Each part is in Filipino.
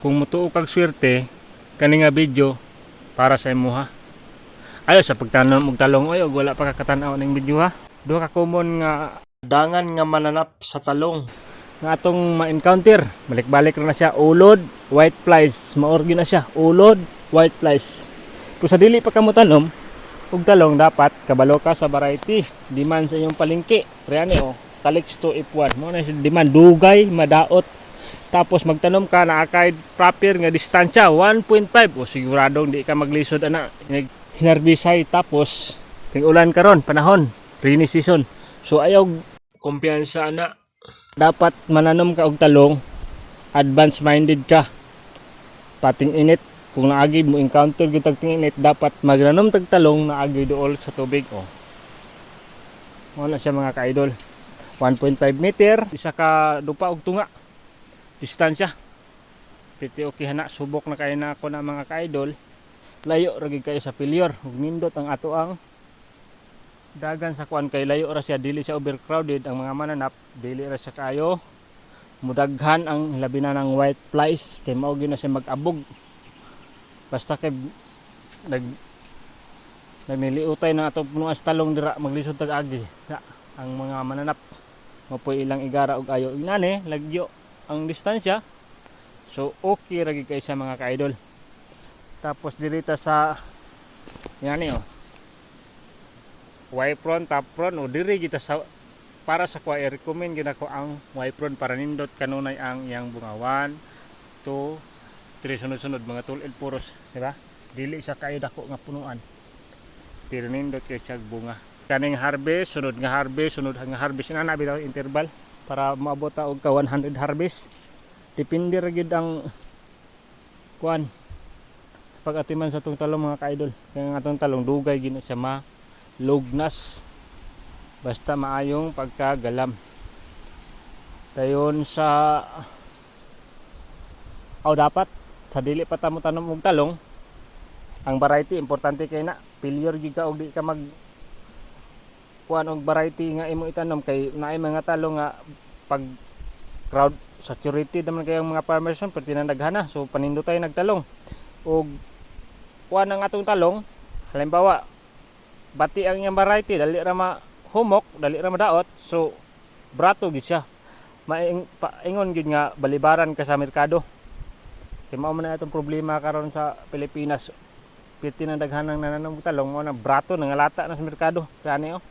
Kung mutuo kag swerte, kani nga video para sa imo ha. Ayo sa pagtanom og talong oy og wala pa kakatanaw ning video ha. Duha ka common nga dangan nga mananap sa talong nga atong ma-encounter. Balik-balik na siya ulod, white flies, maorgi na siya. Ulod, white flies. Kung sa dili pa kamo tanom, og talong dapat kabalo ka sa variety. Demand sa inyong palengke. Reani oh, Calix to F1. Mo na siya demand dugay, madaot, tapos magtanom ka na akay proper nga distansya 1.5 o siguradong di ka maglisod ana. Hinarbisay tapos ting ulan karon panahon rainy season. So ayaw kumpiyansa ana. Dapat mananom ka og talong. Advance minded ka. Pating init. Kung naagi mo encounter gyud tag ting init dapat magnanom tag talong naagi dool sa tubig oh mo na siya mga ka-idol. 1.5 meter. Isa ka dupa og tunga distansya. Piti okay hana subok na kayo na ako na mga ka-idol. Layo ragi kayo sa failure. Ug nindot ang ato ang dagan sa kuan kay layo ra siya. Dili siya overcrowded ang mga mananap. Dili ra siya kayo. Mudaghan ang labi na ng white flies. Kay mao na siya mag-abog. Basta kay nag nagniliutay na ato puno as talong dira. Maglisod tag agi ang mga mananap. Mapoy ilang igara og ayo inani lagyo ang distansya. So okay ragi kay sa mga ka-idol. Tapos dirita sa yani oh Ypron, Tapron o diri kita sa para sa kwa i-recommend gina ko ang Ypron para nindot kanunay ang iyang bunga. 1 2 3 sunod-sunod mga tulid puros di ba? Dili sa kayo dako nga punuan. Pero nindot kay siya bunga. Kaning harvest sunod nga harvest sunod nga harvest. Na bitaw interval para maabot ta og ka 100 harvest. Depende ra gyud ang kuan pag-atiman sa tong talong mga ka-idol. Kaya nga atong talong dugay gina siya ma lugnas. Basta maayong pagkagalam. Dayon sa aw dapat sa dili pa ta mo tanom og talong ang variety importante kay na failure gyud ka og di ka mag kuan og variety nga imo itanom. Kay naay mga talong nga pag crowd saturated naman kay ang mga farmers son perti na daghana so panindo tayo nagtalong. Og kuan ang atong talong. Halimbawa bati ang iyang variety dali ra ma humok dali ra madaot. So brato gid siya. Maing paingon gid nga balibaran ka sa merkado. Kay mao man atong problema karon sa Pilipinas. Piti na daghanang nananom talong mo na brato nangalata na sa merkado. Kani oh.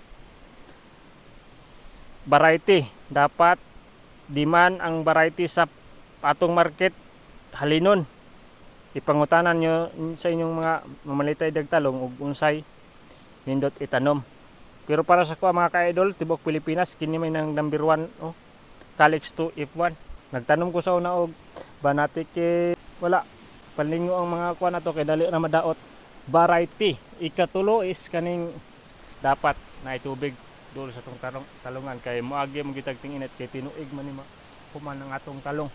Variety. Dapat demand ang variety sa atong market. Halinon. Ipangutanan nyo sa inyong mga mamalitay dagtalong ug unsay nindot itanom. Pero para sa ko mga ka-idol tibok Pilipinas kini may nang number 1 oh Calix 2 F1 nagtanom ko sa una og banatike wala. Palingo ang mga kuan ato kay dali ra madaot. Variety. Ikatulo is kaning dapat na itubig dul sa tong talungan kay moagi mo gitag ting init kay tinuig man ni ma kuman ang atong talong.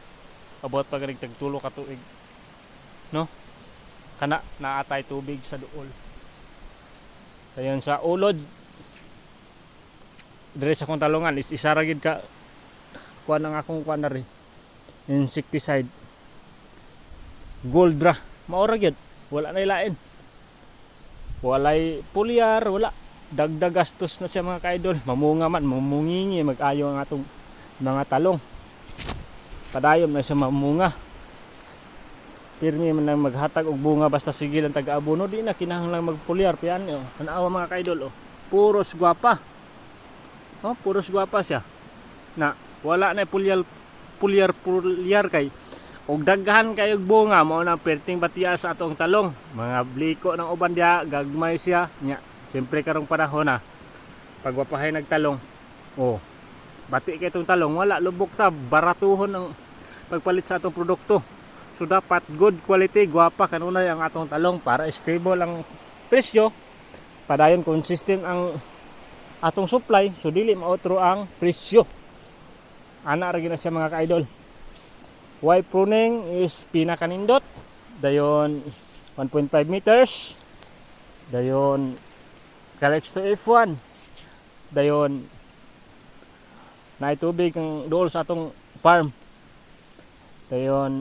Abot pa tulo ka tuig. No? Kana naatay tubig sa duol. Dayon sa ulod. Dire sa kong talungan is isa ra gid ka. Kuan ang akong kuan na rin. Insecticide. Goldra. Maora gyud. Wala na ilain walay pulyar wala dagdag gastos na siya mga kaidol. Mamunga man mamungingi mag-ayo ang atong mga talong. Padayom na siya mamunga. Pirmi man lang maghatag og bunga basta sige lang taga-abono. Di na kinahanglan magpulyar pian oh. Tanawa mga kaidol oh. Puros gwapa. Oh puros gwapa siya. Na wala na pulyar pulyar pulyar kay. Og daghan kayo bunga mao na perting batiya sa atong talong. Mga bliko ng uban dia gagmay siya nya siyempre karong panahon na pagwapahay nagtalong oh bati kay itong talong wala lubok ta baratuhon ang pagpalit sa atong produkto. So dapat good quality gwapa kanunay ang atong talong para stable ang presyo. Padayon consistent ang atong supply so dili maotro ang presyo. Ana ra na siya mga ka-idol. Y pruning is pinakanindot. Dayon 1.5 meters. Dayon Galax to F1 dayon na tubig ang dool sa atong farm dayon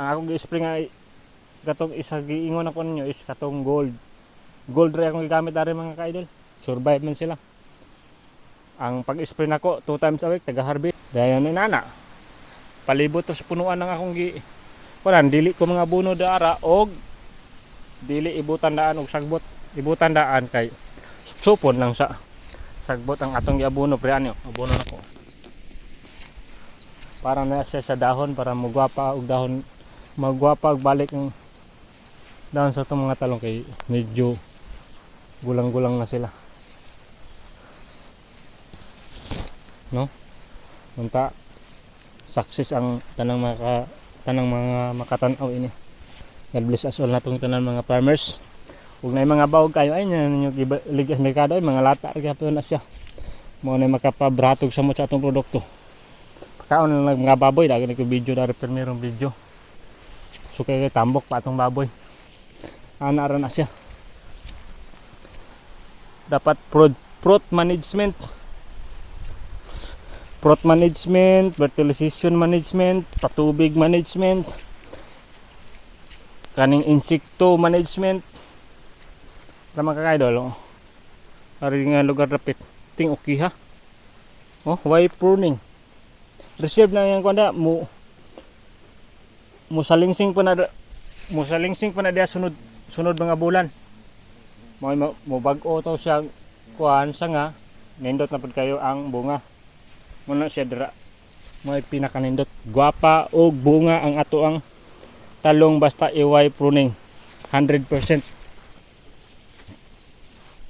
ang akong gi-spray nga katong isa giingon ako ninyo is katong gold. Gold ray akong gigamit dari mga ka-idol. Survive man sila. Ang pag-spray nako two times a week taga harvest. Dayon ni nana. Palibot sa punuan ng akong gi Kunan dili ko mga buno dara og dili ibutan daan og sagbot. Ibutan daan kay supon lang sa sagbot ang atong giabuno pre ano abono nako. Para na siya sa dahon para magwapa og dahon magwapa og balik ang dahon sa itong mga talong kay medyo gulang-gulang na sila. No? Unta success ang tanang mga tanang mga makatanaw ini. God bless us all natong tanan mga farmers. Ug na mga bawog kayo ay ninyo ligas merkado ay mga lata ra gyapon na siya. Mo na makapabratog sa mo sa atong produkto. Kaon lang mga baboy daghan ko video dari primerong video. So kay tambok pa atong baboy. Ana ra na siya. Dapat fruit, fruit management fruit management, fertilization management, patubig management, kaning insekto management. Tama ka kaidol, oh. Ari nga lugar rapit. Ting okay ha. Oh, why pruning? Reserve na yang kwanda mo mo salingsing pa na da- mo salingsing pa na dia sunod sunod mga bulan. Mo mo, bag-o to siya kuan sa nga nindot na pud kayo ang bunga muna siya dira may pinakanindot gwapa og bunga ang ato ang talong basta iway pruning 100%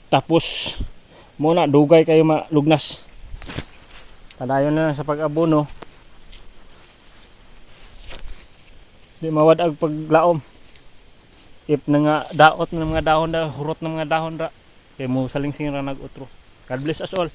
tapos muna dugay kayo malugnas tadayon na sa pag-abono. Di mawad ang paglaom. If na nga daot ng mga dahon da hurot ng mga dahon ra kay mo salingsing ra nag-utro. God bless us all